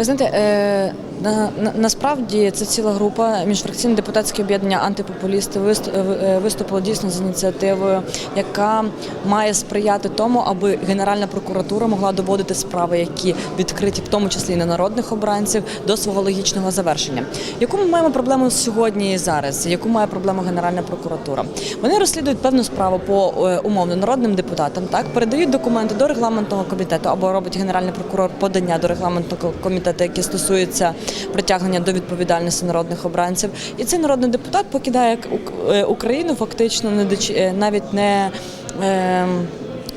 Ви знаєте, е, на, на, насправді це ціла група міжфракційне депутатське об'єднання антипопулісти вист- е, виступило дійсно з ініціативою, яка має сприяти тому, аби Генеральна прокуратура могла доводити справи, які відкриті, в тому числі і на народних обранців, до свого логічного завершення. Яку ми маємо проблему сьогодні і зараз? Яку має проблему Генеральна прокуратура? Вони розслідують певну справу по е, умовно народним депутатам, так передають документи до регламентного комітету або робить генеральний прокурор подання до регламентного комітету, яке стосуються притягнення до відповідальності народних обранців. І цей народний депутат покидає е, Україну фактично е, навіть не.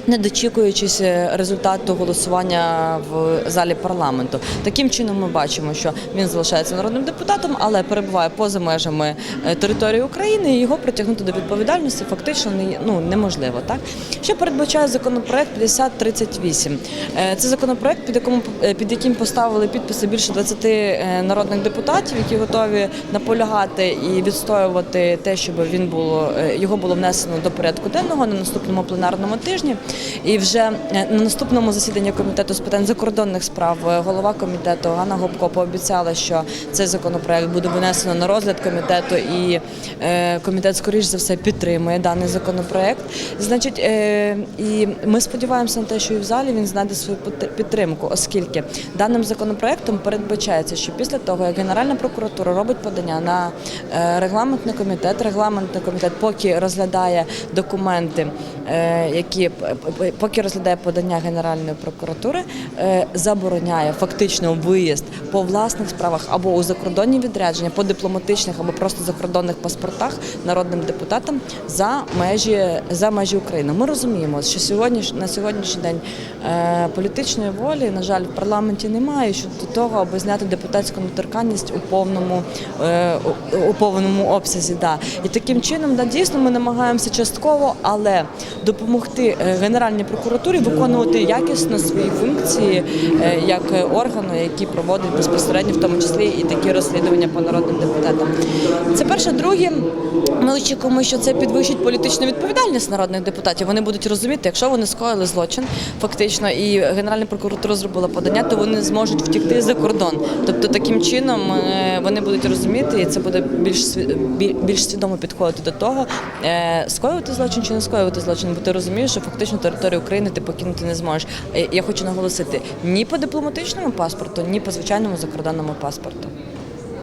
Не дочікуючись е, результату голосування в залі парламенту, таким чином ми бачимо, що він залишається народним депутатом, але перебуває поза межами е, території України. і Його притягнути до відповідальності фактично не ну неможливо. Так що передбачає законопроект 5038. Е, Це законопроект, під якому під яким поставили підписи більше 20 е, народних депутатів, які готові наполягати і відстоювати те, щоб він було його було внесено до порядку денного на наступному пленарному тижні. І вже е, на наступному засіданні комітету з питань закордонних справ е, голова комітету Ганна Гопко пообіцяла, що цей законопроект буде винесено на розгляд комітету, і е, комітет, скоріш за все, підтримує даний законопроект. Значить, і ми сподіваємося на те, що і в залі він знайде свою підтримку, оскільки даним законопроектом передбачається, що після того, як Генеральна прокуратура робить подання на регламентний комітет, регламентний комітет поки розглядає документи, які поки розглядає подання Генеральної прокуратури, е, забороняє фактично виїзд по власних справах або у закордонні відрядження, по дипломатичних або просто закордонних паспортах народним депутатам за межі за межі України. Ми розуміємо, що сьогодні на сьогоднішній день е, політичної волі, на жаль, в парламенті немає щодо того, аби зняти депутатську недоторканність у повному е, у- повному обсязі. Да. І таким чином, да, дійсно, ми намагаємося частково, але допомогти е, Генеральній прокуратурі виконувати якісно свої функції е, як органу, які проводить безпосередньо, в тому числі і такі розслідування по народним депутатам. Це перше. Друге, ми очікуємо, що це підвищить політичну відповідальність народних депутатів. Вони будуть розуміти, якщо вони скоїли злочин, фактично, і Генеральна прокуратура зробила подання, то вони зможуть втікти за кордон. Тобто таким чином е, вони будуть розуміти, і це буде більш більш свідомо підходити до того, е, скоювати злочин чи не скоювати злочин, бо ти розумієш, що фактично територію України ти покинути не зможеш. Е, Я хочу наголосити ні по дипломатичному паспорту, ні по звичайному закордонному паспорту.